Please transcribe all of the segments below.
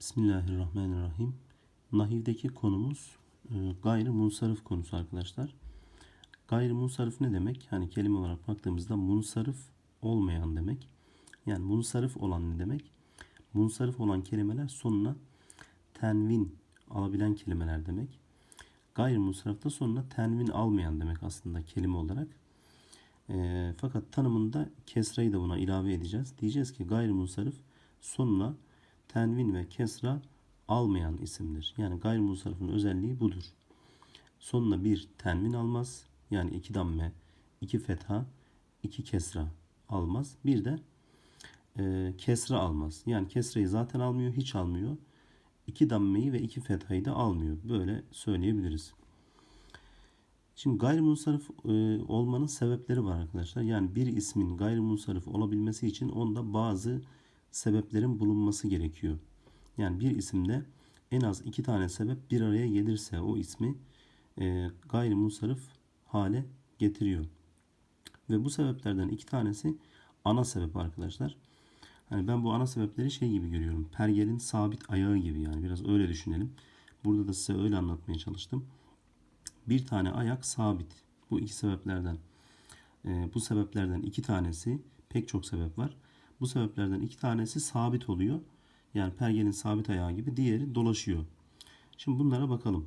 Bismillahirrahmanirrahim. Nahivdeki konumuz e, gayrı munsarif konusu arkadaşlar. Gayrı munsarif ne demek? Hani kelime olarak baktığımızda munsarif olmayan demek. Yani munsarif olan ne demek? Munsarif olan kelimeler sonuna tenvin alabilen kelimeler demek. Gayrı munsarif da sonuna tenvin almayan demek aslında kelime olarak. E, fakat tanımında kesrayı da buna ilave edeceğiz. Diyeceğiz ki gayrimunsarif sonuna tenvin ve kesra almayan isimdir. Yani gayrimunsarifin özelliği budur. Sonuna bir tenvin almaz. Yani iki damme, iki fetha, iki kesra almaz. Bir de e, kesra almaz. Yani kesrayı zaten almıyor, hiç almıyor. İki dammeyi ve iki fethayı da almıyor. Böyle söyleyebiliriz. Şimdi gayrimunsarif e, olmanın sebepleri var arkadaşlar. Yani bir ismin gayrimunsarif olabilmesi için onda bazı sebeplerin bulunması gerekiyor. Yani bir isimde en az iki tane sebep bir araya gelirse o ismi e, gayrimunsarif hale getiriyor. Ve bu sebeplerden iki tanesi ana sebep arkadaşlar. Hani ben bu ana sebepleri şey gibi görüyorum. Pergelin sabit ayağı gibi yani biraz öyle düşünelim. Burada da size öyle anlatmaya çalıştım. Bir tane ayak sabit. Bu iki sebeplerden. E, bu sebeplerden iki tanesi pek çok sebep var. Bu sebeplerden iki tanesi sabit oluyor. Yani pergelin sabit ayağı gibi diğeri dolaşıyor. Şimdi bunlara bakalım.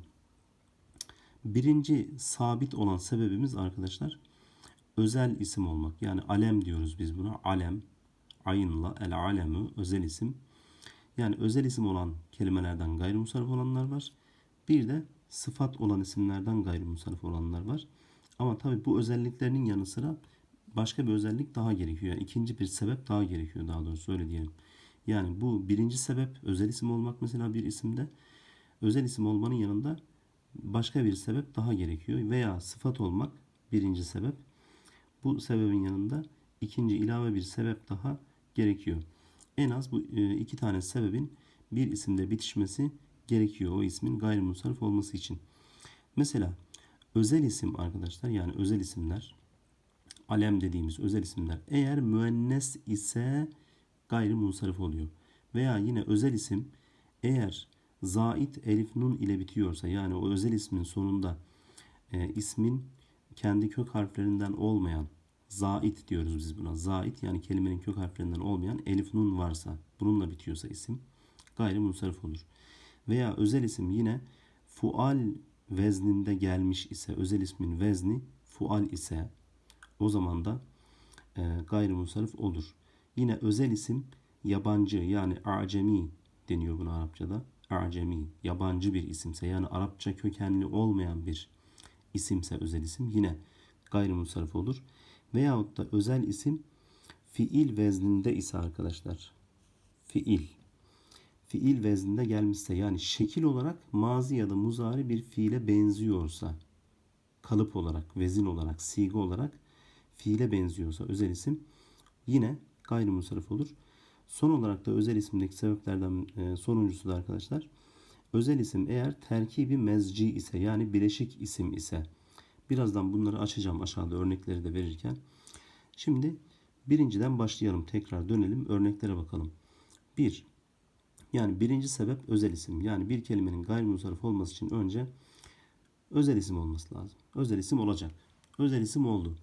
Birinci sabit olan sebebimiz arkadaşlar özel isim olmak. Yani alem diyoruz biz buna. Alem, ayınla, el alemi, özel isim. Yani özel isim olan kelimelerden gayrimusarif olanlar var. Bir de sıfat olan isimlerden gayrimusarif olanlar var. Ama tabi bu özelliklerinin yanı sıra başka bir özellik daha gerekiyor. Yani ikinci bir sebep daha gerekiyor daha doğrusu öyle diyelim. Yani bu birinci sebep özel isim olmak mesela bir isimde. Özel isim olmanın yanında başka bir sebep daha gerekiyor. Veya sıfat olmak birinci sebep. Bu sebebin yanında ikinci ilave bir sebep daha gerekiyor. En az bu e, iki tane sebebin bir isimde bitişmesi gerekiyor o ismin gayrimusarif olması için. Mesela özel isim arkadaşlar yani özel isimler alem dediğimiz özel isimler eğer müennes ise gayrimusarif oluyor. Veya yine özel isim eğer zait elif nun ile bitiyorsa yani o özel ismin sonunda e, ismin kendi kök harflerinden olmayan zait diyoruz biz buna. Zait yani kelimenin kök harflerinden olmayan elif nun varsa bununla bitiyorsa isim gayrimusarif olur. Veya özel isim yine fual vezninde gelmiş ise özel ismin vezni fual ise o zaman da e, gayrimusarif olur. Yine özel isim yabancı yani acemi deniyor buna Arapçada. Acemi, yabancı bir isimse yani Arapça kökenli olmayan bir isimse özel isim yine gayrimusarif olur. Veyahut da özel isim fiil vezninde ise arkadaşlar. Fiil. Fiil vezninde gelmişse yani şekil olarak mazi ya da muzari bir fiile benziyorsa kalıp olarak, vezin olarak, siga olarak fiile benziyorsa özel isim yine gayrimusarif olur. Son olarak da özel isimdeki sebeplerden e, sonuncusu da arkadaşlar. Özel isim eğer terkibi mezci ise yani bileşik isim ise birazdan bunları açacağım aşağıda örnekleri de verirken. Şimdi birinciden başlayalım. Tekrar dönelim. Örneklere bakalım. Bir, yani birinci sebep özel isim. Yani bir kelimenin gayrimusarif olması için önce özel isim olması lazım. Özel isim olacak. Özel isim oldu.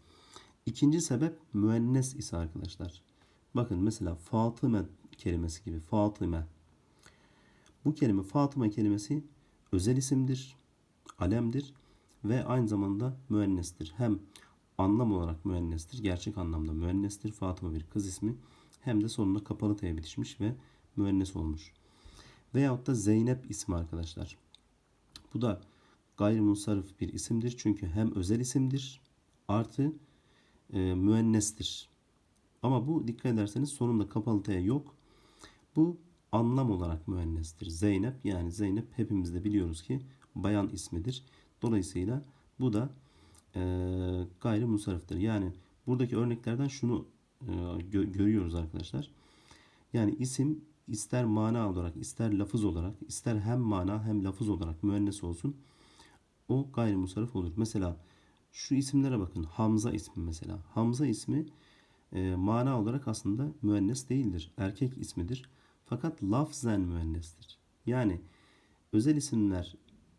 İkinci sebep müennes ise arkadaşlar. Bakın mesela Fatıma kelimesi gibi. Fatıma. Bu kelime Fatıma kelimesi özel isimdir. Alemdir. Ve aynı zamanda müennestir. Hem anlam olarak müennestir. Gerçek anlamda müennestir. Fatıma bir kız ismi. Hem de sonunda kapalı t'ye bitişmiş ve müennes olmuş. Veyahut da Zeynep ismi arkadaşlar. Bu da gayrimunsarif bir isimdir. Çünkü hem özel isimdir artı e, müennestir. Ama bu dikkat ederseniz sonunda kapalı t yok. Bu anlam olarak müennestir. Zeynep yani Zeynep hepimiz de biliyoruz ki bayan ismidir. Dolayısıyla bu da e, gayrimusariftir. Yani buradaki örneklerden şunu e, gö- görüyoruz arkadaşlar. Yani isim ister mana olarak, ister lafız olarak, ister hem mana hem lafız olarak müennes olsun. O gayrimusarif olur. Mesela şu isimlere bakın. Hamza ismi mesela. Hamza ismi e, mana olarak aslında müennes değildir. Erkek ismidir. Fakat lafzen müennestir. Yani özel isimler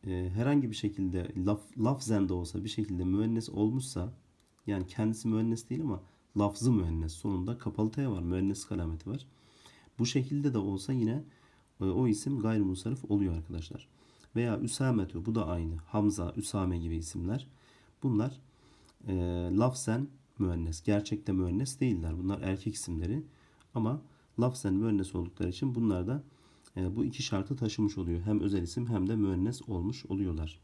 e, herhangi bir şekilde laf, lafzen de olsa bir şekilde müennes olmuşsa yani kendisi müennes değil ama lafzı müennes sonunda kapalı T var müennes alameti var. Bu şekilde de olsa yine e, o isim gayrimusarif oluyor arkadaşlar. Veya Üsametu bu da aynı. Hamza, Üsame gibi isimler. Bunlar e, lafzen müennes. Gerçekte müennes değiller. Bunlar erkek isimleri. Ama lafzen müennes oldukları için bunlar da e, bu iki şartı taşımış oluyor. Hem özel isim hem de müennes olmuş oluyorlar.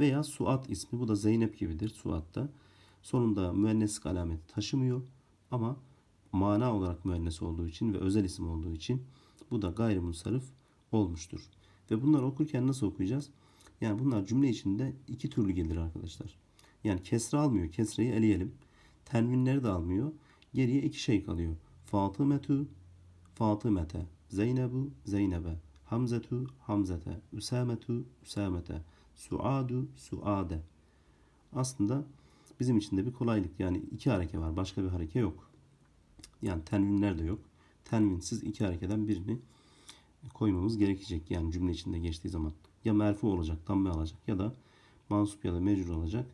Veya Suat ismi. Bu da Zeynep gibidir Suat'ta. Sonunda müenneslik alameti taşımıyor. Ama mana olarak müennes olduğu için ve özel isim olduğu için bu da gayrimusarif olmuştur. Ve bunları okurken nasıl okuyacağız? Yani bunlar cümle içinde iki türlü gelir arkadaşlar. Yani kesre almıyor. Kesreyi eleyelim. Tenvinleri de almıyor. Geriye iki şey kalıyor. Fatımetu, Fatımete. Zeynebu, Zeynebe. Hamzetu, Hamzete. Üsametu, Üsamete. Suadu, Suade. Aslında bizim için de bir kolaylık. Yani iki hareke var. Başka bir hareke yok. Yani tenvinler de yok. Tenvinsiz iki harekeden birini koymamız gerekecek. Yani cümle içinde geçtiği zaman. Ya merfu olacak, tamme alacak ya da mansup ya da mecrur alacak.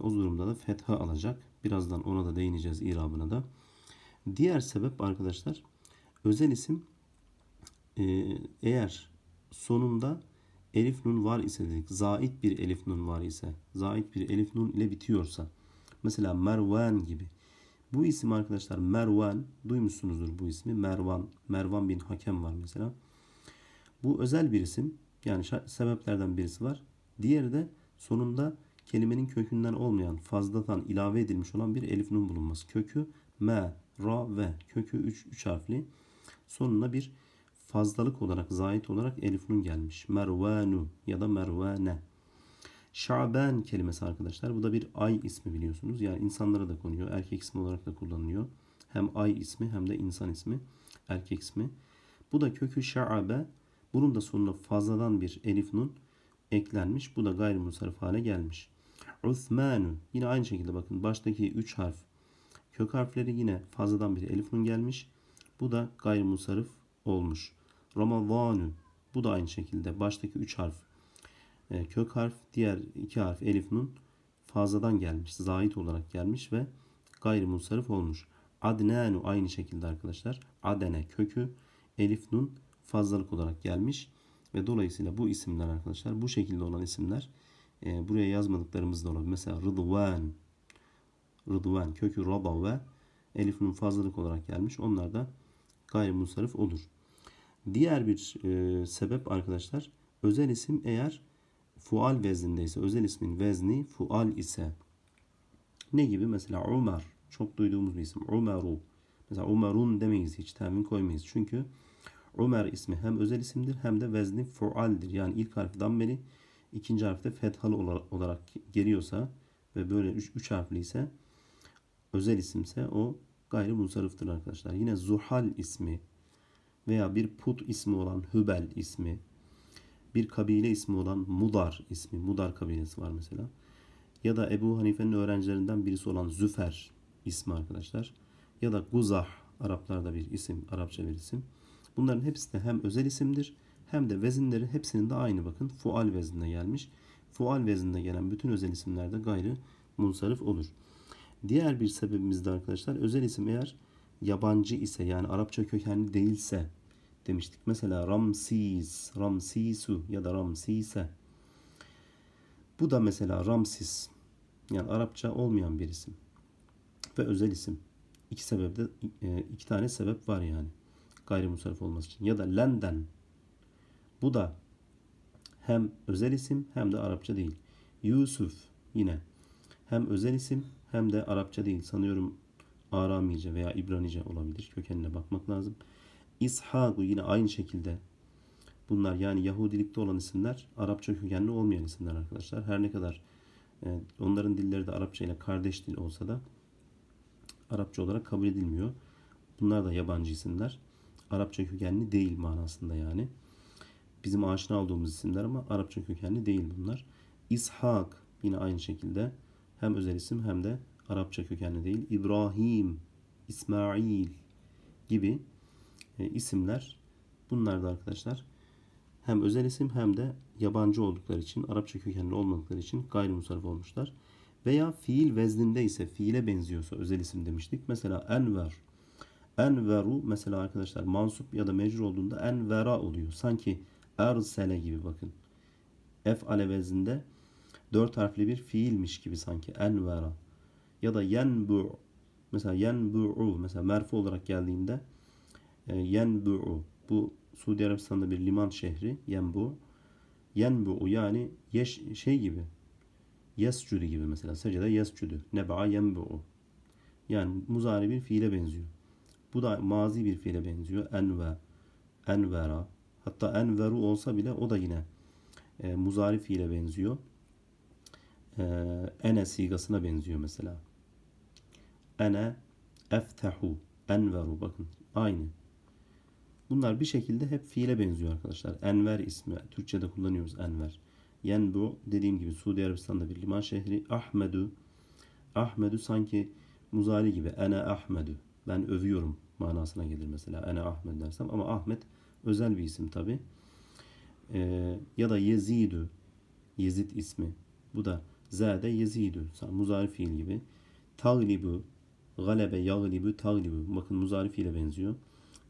O durumda da fetha alacak. Birazdan ona da değineceğiz irabına da. Diğer sebep arkadaşlar özel isim e, eğer sonunda elif nun var ise dedik. Zait bir elif nun var ise. Zait bir elif nun ile bitiyorsa. Mesela Mervan gibi. Bu isim arkadaşlar Mervan. Duymuşsunuzdur bu ismi. Mervan. Mervan bin Hakem var mesela. Bu özel bir isim. Yani sebeplerden birisi var. Diğeri de sonunda kelimenin kökünden olmayan fazladan ilave edilmiş olan bir elif nun bulunması. Kökü me, ra ve kökü 3 3 harfli. Sonuna bir fazlalık olarak, zait olarak elif nun gelmiş. Mervanu ya da mervane. Şaban kelimesi arkadaşlar. Bu da bir ay ismi biliyorsunuz. Yani insanlara da konuyor. Erkek ismi olarak da kullanılıyor. Hem ay ismi hem de insan ismi. Erkek ismi. Bu da kökü şa'abe. Bunun da sonuna fazladan bir elif nun eklenmiş. Bu da gayrimusarif hale gelmiş. Uthmanu. Yine aynı şekilde bakın baştaki 3 harf kök harfleri yine fazladan bir elif nun gelmiş. Bu da gayrimusarif olmuş. Ramazanu. Bu da aynı şekilde baştaki 3 harf e, kök harf, diğer iki harf elif nun fazladan gelmiş, zait olarak gelmiş ve gayrimusarif olmuş. Adnanu aynı şekilde arkadaşlar. Adene kökü, elif nun fazlalık olarak gelmiş ve dolayısıyla bu isimler arkadaşlar bu şekilde olan isimler e, buraya yazmadıklarımız da olabilir. Mesela Rıdvan, Rıdvan kökü Rada ve elif nun fazlalık olarak gelmiş. Onlar da gayrimusarif olur. Diğer bir e, sebep arkadaşlar özel isim eğer fual veznindeyse özel ismin vezni fual ise ne gibi? Mesela Umar çok duyduğumuz bir isim. Umaru. Mesela Umarun demeyiz hiç temin koymayız. Çünkü Ömer ismi hem özel isimdir hem de vezni fualdir. Yani ilk harf dammeli, ikinci harfte fethalı olarak geliyorsa ve böyle üç, üç harfli ise özel isimse o gayri musarıftır arkadaşlar. Yine Zuhal ismi veya bir put ismi olan Hübel ismi bir kabile ismi olan Mudar ismi. Mudar kabilesi var mesela. Ya da Ebu Hanife'nin öğrencilerinden birisi olan Züfer ismi arkadaşlar. Ya da Guzah Araplarda bir isim, Arapça bir isim. Bunların hepsi de hem özel isimdir hem de vezinleri hepsinin de aynı bakın. Fual vezninde gelmiş. Fual vezninde gelen bütün özel isimler de gayrı munsarif olur. Diğer bir sebebimiz de arkadaşlar özel isim eğer yabancı ise yani Arapça kökenli değilse demiştik. Mesela Ramsis, Ramsisu ya da Ramsise. Bu da mesela Ramsis. Yani Arapça olmayan bir isim. Ve özel isim. İki sebepte e, iki tane sebep var yani. Gayrimusarif olması için. Ya da Lenden. Bu da hem özel isim hem de Arapça değil. Yusuf yine hem özel isim hem de Arapça değil. Sanıyorum Aramice veya İbranice olabilir. Kökenine bakmak lazım. İshak yine aynı şekilde. Bunlar yani Yahudilikte olan isimler Arapça kökenli olmayan isimler arkadaşlar. Her ne kadar e, onların dilleri de Arapça ile kardeş dil olsa da Arapça olarak kabul edilmiyor. Bunlar da yabancı isimler. Arapça kökenli değil manasında yani. Bizim aşina olduğumuz isimler ama Arapça kökenli değil bunlar. İshak yine aynı şekilde hem özel isim hem de Arapça kökenli değil. İbrahim, İsmail gibi e, isimler. Bunlar da arkadaşlar hem özel isim hem de yabancı oldukları için, Arapça kökenli olmadıkları için gayrimusarrif olmuşlar. Veya fiil vezninde ise, fiile benziyorsa özel isim demiştik. Mesela enver. Enveru mesela arkadaşlar mansup ya da mecrur olduğunda envera oluyor. Sanki ersele gibi bakın. Ef'ale vezninde dört harfli bir fiilmiş gibi sanki. Envera. Ya da yenbu. Mesela yenbu'u. Mesela merfu olarak geldiğinde e, yenbu'u. Bu Suudi Arabistan'da bir liman şehri. Yenbu. Yenbu'u yani yeş, şey gibi. Yescüdü gibi mesela. Secde yescüdü. Neba'a yenbu'u. Yani muzari bir fiile benziyor. Bu da mazi bir fiile benziyor. Enve, envera. Hatta enveru olsa bile o da yine e, muzari fiile benziyor. E, ene sigasına benziyor mesela. Ene eftehu, enveru. Bakın aynı. Bunlar bir şekilde hep fiile benziyor arkadaşlar. Enver ismi. Türkçe'de kullanıyoruz enver. Yenbu dediğim gibi Suudi Arabistan'da bir liman şehri. Ahmedu. Ahmedu sanki muzari gibi. Ene Ahmedu. Ben övüyorum manasına gelir mesela. Ene Ahmet dersem ama Ahmet özel bir isim tabi. Ee, ya da Yezidü. Yezid ismi. Bu da zade Yezidü. Muzari fiil gibi. Taglibu. Galebe yaglibu taglibu. Bakın muzari fiile benziyor.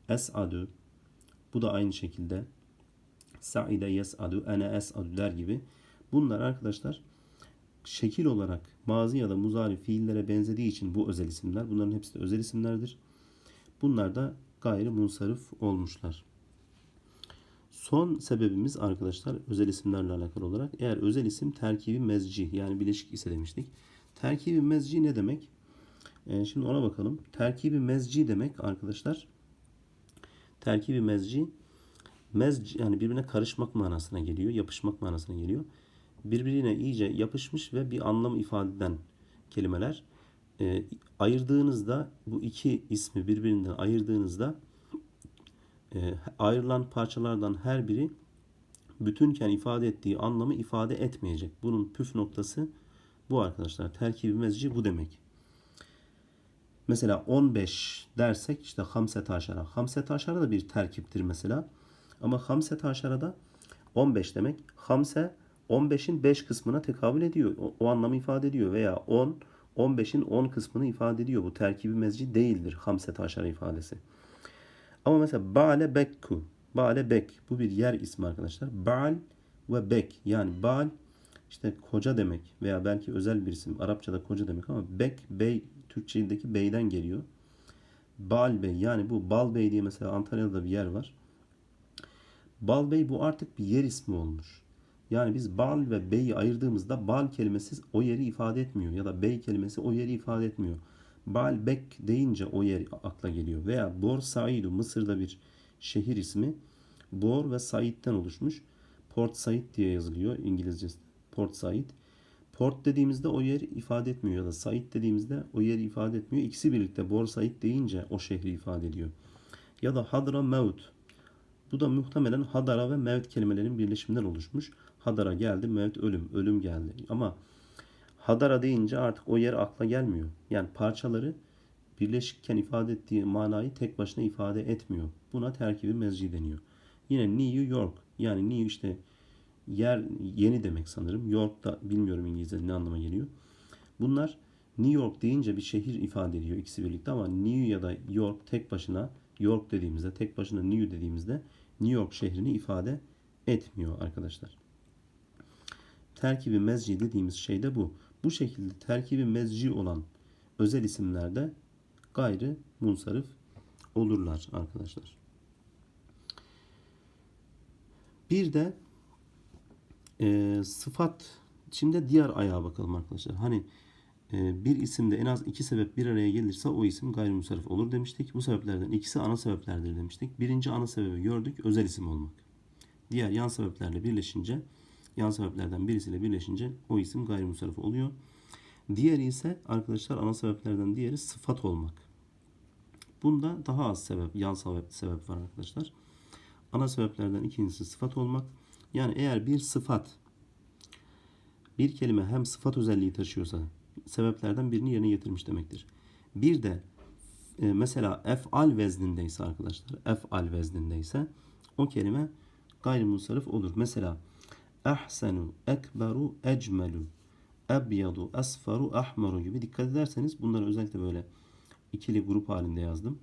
Es'adu. Bu da aynı şekilde. Sa'ide yes'adu. Ene es'adu der gibi. Bunlar arkadaşlar şekil olarak mazi ya da muzari fiillere benzediği için bu özel isimler. Bunların hepsi de özel isimlerdir. Bunlar da gayri munsarif olmuşlar. Son sebebimiz arkadaşlar özel isimlerle alakalı olarak eğer özel isim terkibi mezci yani bileşik ise demiştik. Terkibi mezci ne demek? Ee, şimdi ona bakalım. Terkibi mezci demek arkadaşlar terkibi mezci mezci yani birbirine karışmak manasına geliyor, yapışmak manasına geliyor. Birbirine iyice yapışmış ve bir anlam ifade eden kelimeler. E, ayırdığınızda bu iki ismi birbirinden ayırdığınızda e, ayrılan parçalardan her biri bütünken ifade ettiği anlamı ifade etmeyecek. Bunun püf noktası bu arkadaşlar. Terkibi mezci bu demek. Mesela 15 dersek işte hamset aşara. Hamset aşara da bir terkiptir mesela. Ama hamset aşarada 15 demek. Hamse 15'in 5 kısmına tekabül ediyor. O, o anlamı ifade ediyor. Veya 10, 15'in 10 kısmını ifade ediyor. Bu terkibi mezci değildir hamset aşara ifadesi. Ama mesela ba'le bekku. Ba'le bek. Bu bir yer ismi arkadaşlar. Ba'l ve bek. Yani ba'l işte koca demek veya belki özel bir isim. Arapçada koca demek ama bek, bey Türkçedeki beyden geliyor. Bal Bey yani bu Bal Bey diye mesela Antalya'da bir yer var. Bal Bey bu artık bir yer ismi olmuş. Yani biz Bal ve Bey'i ayırdığımızda Bal kelimesi o yeri ifade etmiyor ya da Bey kelimesi o yeri ifade etmiyor. Bal Bek deyince o yer akla geliyor. Veya Bor Saidu Mısır'da bir şehir ismi. Bor ve Said'den oluşmuş. Port Said diye yazılıyor İngilizcesi. Port Said. Port dediğimizde o yer ifade etmiyor ya da Said dediğimizde o yeri ifade etmiyor. İkisi birlikte Bor Said deyince o şehri ifade ediyor. Ya da Hadra Mevt. Bu da muhtemelen Hadara ve Mevt kelimelerin birleşiminden oluşmuş. Hadara geldi, Mevt ölüm, ölüm geldi. Ama Hadara deyince artık o yer akla gelmiyor. Yani parçaları birleşikken ifade ettiği manayı tek başına ifade etmiyor. Buna terkibi mezci deniyor. Yine New York yani New işte yer yeni demek sanırım. York da bilmiyorum İngilizce ne anlama geliyor. Bunlar New York deyince bir şehir ifade ediyor ikisi birlikte ama New ya da York tek başına York dediğimizde tek başına New dediğimizde New York şehrini ifade etmiyor arkadaşlar. Terkibi mezci dediğimiz şey de bu. Bu şekilde terkibi mezci olan özel isimlerde gayrı munsarif olurlar arkadaşlar. Bir de e, sıfat şimdi diğer ayağa bakalım arkadaşlar. Hani e, bir isimde en az iki sebep bir araya gelirse o isim gayrimusarif olur demiştik. Bu sebeplerden ikisi ana sebeplerdir demiştik. Birinci ana sebebi gördük özel isim olmak. Diğer yan sebeplerle birleşince yan sebeplerden birisiyle birleşince o isim gayrimusarif oluyor. Diğeri ise arkadaşlar ana sebeplerden diğeri sıfat olmak. Bunda daha az sebep, yan sebep, sebep var arkadaşlar. Ana sebeplerden ikincisi sıfat olmak. Yani eğer bir sıfat bir kelime hem sıfat özelliği taşıyorsa sebeplerden birini yerine getirmiş demektir. Bir de e, mesela ef'al veznindeyse arkadaşlar ef'al veznindeyse o kelime gayrimunsarif olur. Mesela ahsenu, ekberu, ecmelu, ebyadu, asfaru, ahmaru gibi dikkat ederseniz bunları özellikle böyle ikili grup halinde yazdım.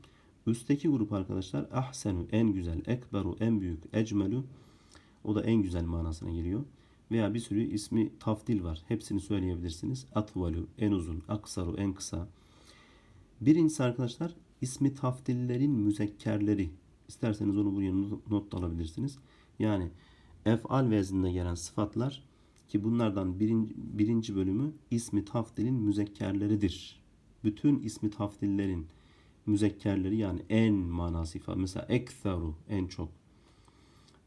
Üstteki grup arkadaşlar ahsenu en güzel, ekberu en büyük, ecmelu o da en güzel manasına geliyor. Veya bir sürü ismi tafdil var. Hepsini söyleyebilirsiniz. Atvalu en uzun, aksaru en kısa. Birincisi arkadaşlar ismi tafdillerin müzekkerleri. İsterseniz onu buraya not alabilirsiniz. Yani efal vezninde gelen sıfatlar ki bunlardan birinci, birinci bölümü ismi tafdilin müzekkerleridir. Bütün ismi tafdillerin müzekkerleri yani en manası ifade. Mesela ektheru en çok.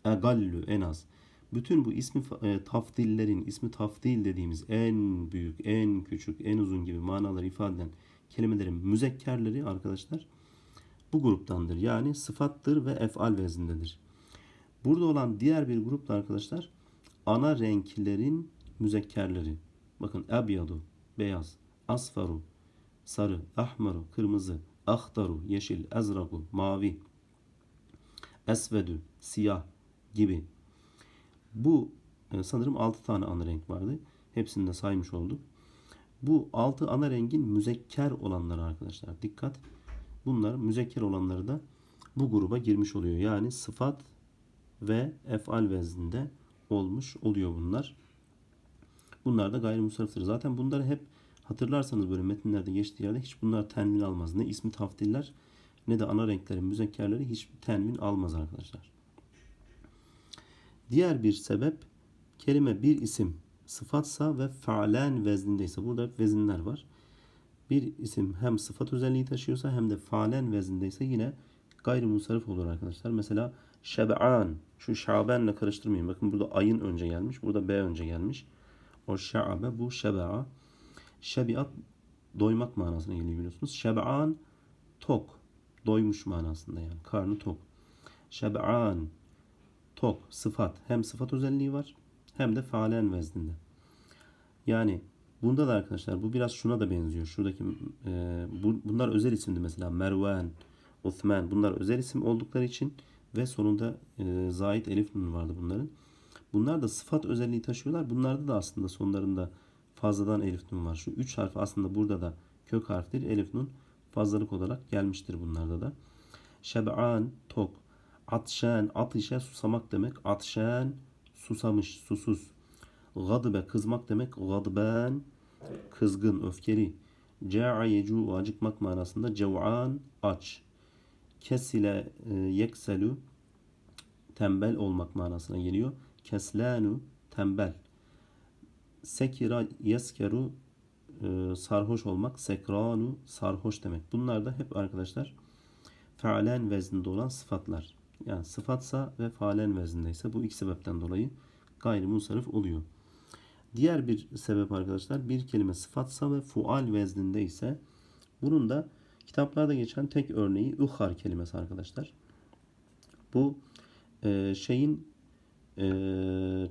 Egallu en az. Bütün bu ismi e, tafdillerin, ismi tafdil dediğimiz en büyük, en küçük, en uzun gibi manaları ifade eden kelimelerin müzekkerleri arkadaşlar bu gruptandır. Yani sıfattır ve efal vezindedir. Burada olan diğer bir grup da arkadaşlar ana renklerin müzekkerleri. Bakın ebyadu, beyaz, asfaru, sarı, ahmaru, kırmızı, ahtaru, yeşil, ezraku, mavi, esvedü, siyah gibi. Bu e, sanırım 6 tane ana renk vardı. Hepsini de saymış olduk. Bu 6 ana rengin müzekker olanları arkadaşlar. Dikkat. Bunlar müzekker olanları da bu gruba girmiş oluyor. Yani sıfat ve efal vezninde olmuş oluyor bunlar. Bunlar da gayrimusarıftır. Zaten bunları hep hatırlarsanız böyle metinlerde geçtiği yerde hiç bunlar tenvin almaz. Ne ismi taftiller ne de ana renklerin müzekkerleri hiç tenvin almaz arkadaşlar. Diğer bir sebep kelime bir isim sıfatsa ve faalen veznindeyse burada vezinler var. Bir isim hem sıfat özelliği taşıyorsa hem de faalen veznindeyse yine gayrimusarif olur arkadaşlar. Mesela şeb'an şu şabenle karıştırmayın. Bakın burada ayın önce gelmiş. Burada b önce gelmiş. O şa'abe bu şebe'a. Şebiat doymak manasına geliyor biliyorsunuz. Şeb'an tok. Doymuş manasında yani. Karnı tok. Şeb'an tok sıfat. Hem sıfat özelliği var hem de faalen vezninde. Yani bunda da arkadaşlar bu biraz şuna da benziyor. Şuradaki e, bu, bunlar özel isimdi mesela. Mervan, Uthman bunlar özel isim oldukları için ve sonunda e, zait elif nun vardı bunların. Bunlar da sıfat özelliği taşıyorlar. Bunlarda da aslında sonlarında fazladan elif nun var. Şu üç harf aslında burada da kök harftir. Elif nun fazlalık olarak gelmiştir bunlarda da. Şeb'an tok. Atşen atışa susamak demek. Atşen susamış, susuz. Gadbe kızmak demek. Gadben kızgın, öfkeli. Ca'a yecu acıkmak manasında. Cev'an aç. Kesile e, yekselu tembel olmak manasına geliyor. Keslanu tembel. Sekira yeskeru e, sarhoş olmak. Sekranu sarhoş demek. Bunlar da hep arkadaşlar faalen vezninde olan sıfatlar. Yani sıfatsa ve faalen veznindeyse bu iki sebepten dolayı gayrimunsarif oluyor. Diğer bir sebep arkadaşlar bir kelime sıfatsa ve fual vezninde ise bunun da kitaplarda geçen tek örneği uhar kelimesi arkadaşlar. Bu e, şeyin e,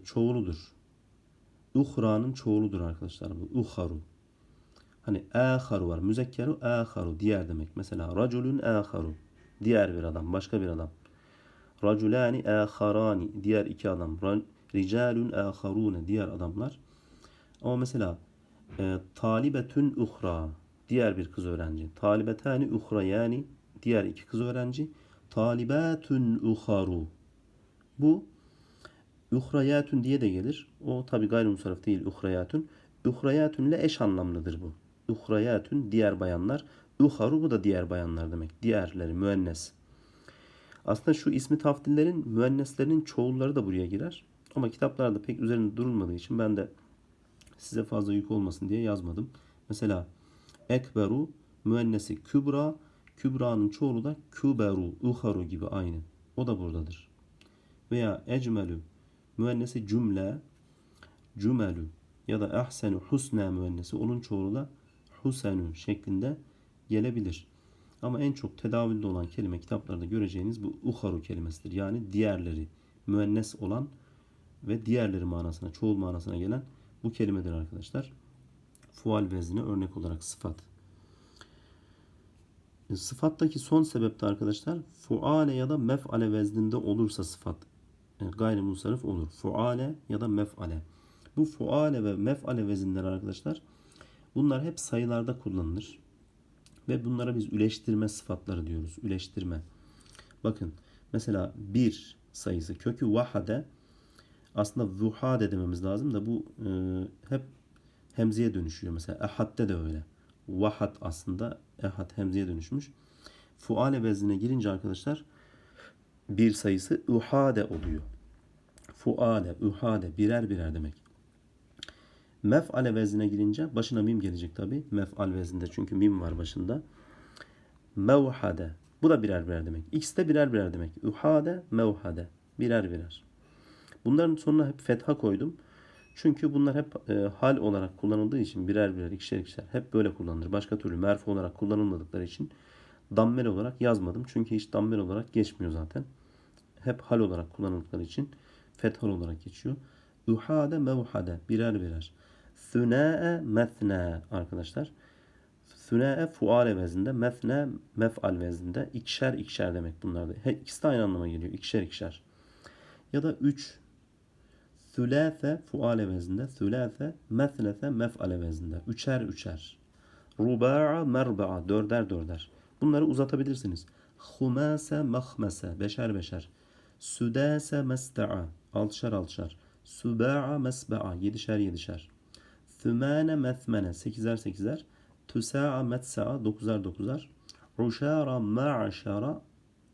çoğuludur. Uhra'nın çoğuludur arkadaşlar bu. Uharu. Hani aharu var. Müzekkeru aharu. Diğer demek. Mesela raculun aharu. Diğer bir adam. Başka bir adam. Raculani aharani. Diğer iki adam. Ricalun aharune. Diğer adamlar. Ama mesela e, talibetün uhra. Diğer bir kız öğrenci. Talibetani uhra yani diğer iki kız öğrenci. Talibatun uharu. Bu uhrayatun diye de gelir. O tabi gayrimusarif değil uhrayatun. Uhrayatun ile eş anlamlıdır bu. Uhrayatun diğer bayanlar. Uharu bu da diğer bayanlar demek. Diğerleri müennes. Aslında şu ismi tafdillerin müenneslerinin çoğulları da buraya girer. Ama kitaplarda pek üzerinde durulmadığı için ben de size fazla yük olmasın diye yazmadım. Mesela ekberu müennesi kübra kübranın çoğulu da küberu uharu gibi aynı. O da buradadır. Veya ecmelü müennesi cümle cümelü ya da ahsenu husna müennesi onun çoğulu da husenü şeklinde gelebilir. Ama en çok tedavülde olan kelime kitaplarda göreceğiniz bu uharu kelimesidir. Yani diğerleri müennes olan ve diğerleri manasına, çoğul manasına gelen bu kelimedir arkadaşlar. Fual veznine örnek olarak sıfat. E, sıfattaki son sebepte arkadaşlar fuale ya da mef'ale vezninde olursa sıfat e, gayrimunsarif olur. Fuale ya da mef'ale. Bu fuale ve mef'ale vezinleri arkadaşlar bunlar hep sayılarda kullanılır. Ve bunlara biz üleştirme sıfatları diyoruz. Üleştirme. Bakın mesela bir sayısı kökü vahade aslında vuhade dememiz lazım da bu e, hep hemzeye dönüşüyor. Mesela ehadde de öyle. Vahat aslında ehad hemzeye dönüşmüş. Fuale veznine girince arkadaşlar bir sayısı uhade oluyor. Fuale, uhade birer birer demek. Mef'ale veznine girince başına mim gelecek tabi. Mef'al vezninde çünkü mim var başında. Mevhade. Bu da birer birer demek. İkisi de birer birer demek. Uhade, mevhade. Birer birer. Bunların sonuna hep fetha koydum. Çünkü bunlar hep e, hal olarak kullanıldığı için birer birer, ikişer ikişer hep böyle kullanılır. Başka türlü merfu olarak kullanılmadıkları için dammel olarak yazmadım. Çünkü hiç dammel olarak geçmiyor zaten. Hep hal olarak kullanıldıkları için fethal olarak geçiyor. Uhade, mevhade. Birer birer. Thunâe, methne arkadaşlar. Thunâe fuale vezinde, methne mef'al vezinde. İkişer ikişer demek bunlar da. He, ikisi de aynı anlama geliyor. İkişer ikişer. Ya da üç Thülâfe fuale vezinde. Thülâfe methlete mef'ale vezinde. Üçer üçer. Ruba'a merba'a. Dörder dörder. Bunları uzatabilirsiniz. Humase mahmese. Beşer beşer. Südase mesta'a. Altışar altışar. Süba'a mesba'a. Yedişer yedişer. Thümane methmene. Sekizer sekizer. Tüsa'a metsa'a. Dokuzar dokuzar. Ruşara ma'aşara.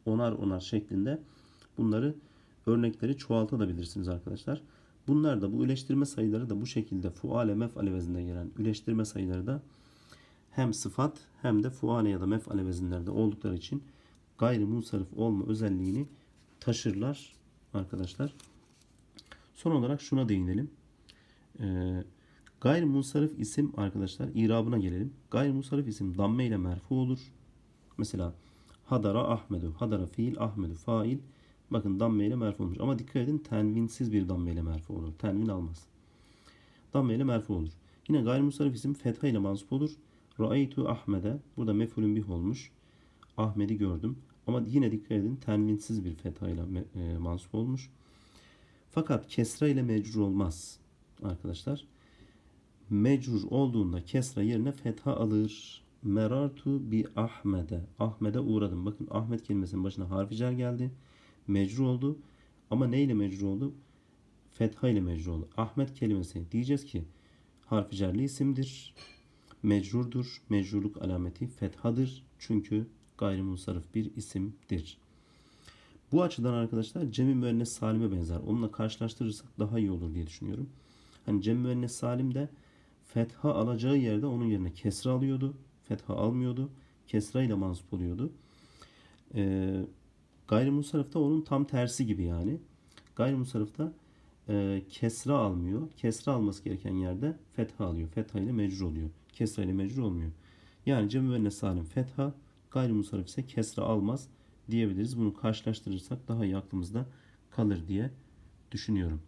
Onar onar şeklinde bunları örnekleri çoğaltabilirsiniz arkadaşlar. Bunlar da bu üleştirme sayıları da bu şekilde fuale mef'ale vezinde gelen üleştirme sayıları da hem sıfat hem de fuale ya da mef'ale vezinlerde oldukları için gayrimunsarif olma özelliğini taşırlar arkadaşlar. Son olarak şuna değinelim. Ee, gayrimunsarif isim arkadaşlar irabına gelelim. Gayrimunsarif isim damme ile merfu olur. Mesela hadara Ahmedu. Hadara fiil Ahmedu fail. Bakın damme ile merfu olmuş. Ama dikkat edin tenvinsiz bir damme ile merfu olur. Tenvin almaz. Damme ile merfu olur. Yine gayrimusarif isim fetha ile mansup olur. Ra'aytu Ahmed'e. Burada mefulün bih olmuş. Ahmet'i gördüm. Ama yine dikkat edin tenvinsiz bir fetha ile e, mansup olmuş. Fakat kesra ile mecrur olmaz arkadaşlar. Mecrur olduğunda kesra yerine fetha alır. Merartu bi Ahmed'e. Ahmed'e uğradım. Bakın Ahmet kelimesinin başına harfi cer geldi. Mecrur oldu. Ama ne ile mecrur oldu? Fetha ile mecrur oldu. Ahmet kelimesi diyeceğiz ki harfi cerli isimdir. Mecrurdur. Mecrurluk alameti fethadır. Çünkü gayrimunsarif bir isimdir. Bu açıdan arkadaşlar cemi müennes salime benzer. Onunla karşılaştırırsak daha iyi olur diye düşünüyorum. Hani cemi müennes salim de fetha alacağı yerde onun yerine kesra alıyordu. Fetha almıyordu. Kesra ile mansup oluyordu. Ee, gayrimunsarifta onun tam tersi gibi yani. Gayrimunsarifta e, kesra almıyor. Kesra alması gereken yerde fetha alıyor. Fetha ile mecrur oluyor. Kesra ile mecrur olmuyor. Yani cem müennes salim fetha, gayrimunsarif ise kesra almaz diyebiliriz. Bunu karşılaştırırsak daha iyi aklımızda kalır diye düşünüyorum.